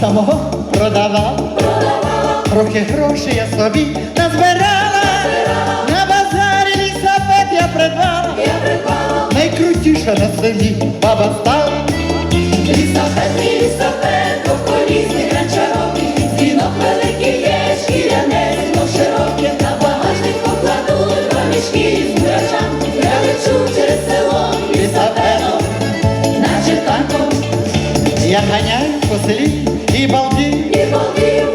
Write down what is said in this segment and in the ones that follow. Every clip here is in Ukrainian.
Самого продавала, трохи грошей я собі назбирала, на базарі лісапет я придбала, я придбала, найкрутіша на селі баба стала. Селі і балдів, і балдів.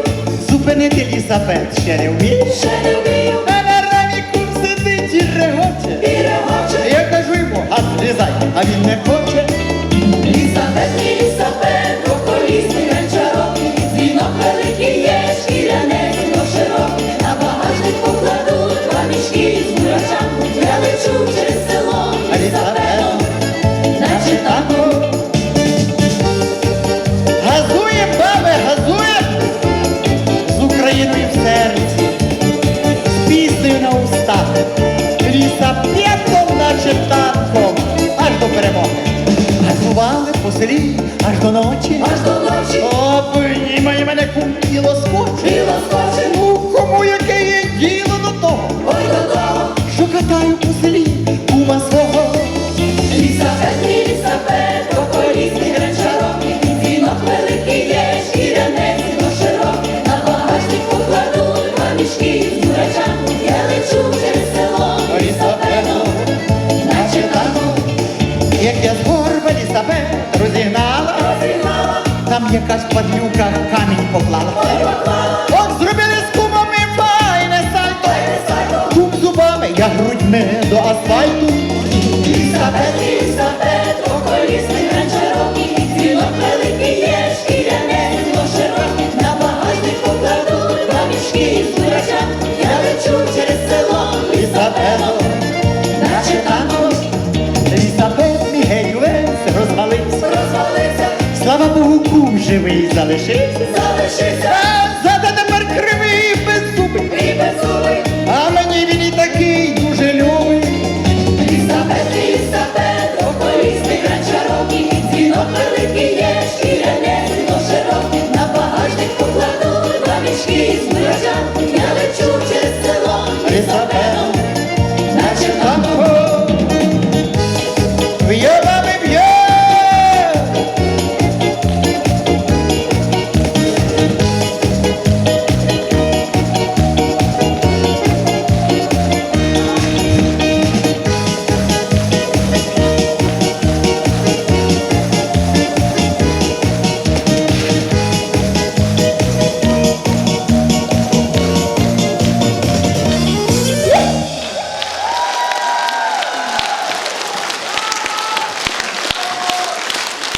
зупинити лісапет ще не вмів. ще не вмів. А на раміку сидить і регоче. і регоче. Я кажу йому, а злізай, а він не хоче. Аж до ночі. Аж до ночі Обнімає мене кум і лоскоче. і лоскоче, Ну, кому яке є діло до того. Асфальту. Лісапет, лісапет, поколісний гранчарок, дзвінок великий є, шкіряне, зіно широке, на багажник покладу два мішки з мурачам, я лечу через село. Лісапетом, наче танком Лісапет мій геть розвалився, Слава Богу, кум живий залишився. залишився, мішки з мурачам, я лечу